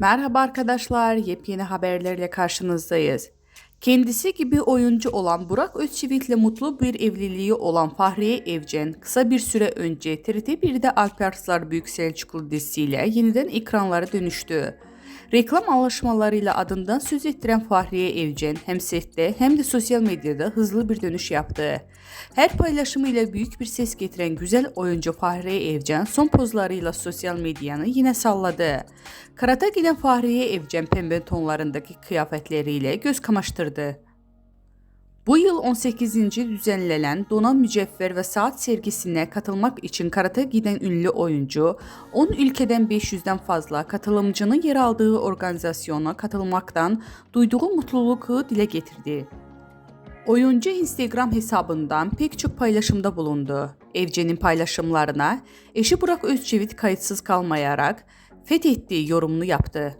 Merhaba arkadaşlar, yepyeni haberlerle karşınızdayız. Kendisi gibi oyuncu olan Burak Özçivit'le mutlu bir evliliği olan Fahriye Evcen kısa bir süre önce TRT1'de Alparslar Büyük Selçuklu dizisiyle yeniden ekranlara dönüştü. Reklam anlaşmalarıyla adından söz ettiren Fahriye Evcen hem sette hem de sosyal medyada hızlı bir dönüş yaptı. Her paylaşımıyla büyük bir ses getiren güzel oyuncu Fahriye Evcen son pozlarıyla sosyal medyanı yine salladı. Karata giden Fahriye Evcen pembe tonlarındaki kıyafetleriyle göz kamaştırdı. Bu yıl 18. düzenlenen Dona Mücevher ve Saat sergisine katılmak için Karata giden ünlü oyuncu, 10 ülkeden 500'den fazla katılımcının yer aldığı organizasyona katılmaktan duyduğu mutluluğu dile getirdi. Oyuncu Instagram hesabından pek çok paylaşımda bulundu. Evcen'in paylaşımlarına eşi Burak Özçivit kayıtsız kalmayarak fethettiği yorumunu yaptı.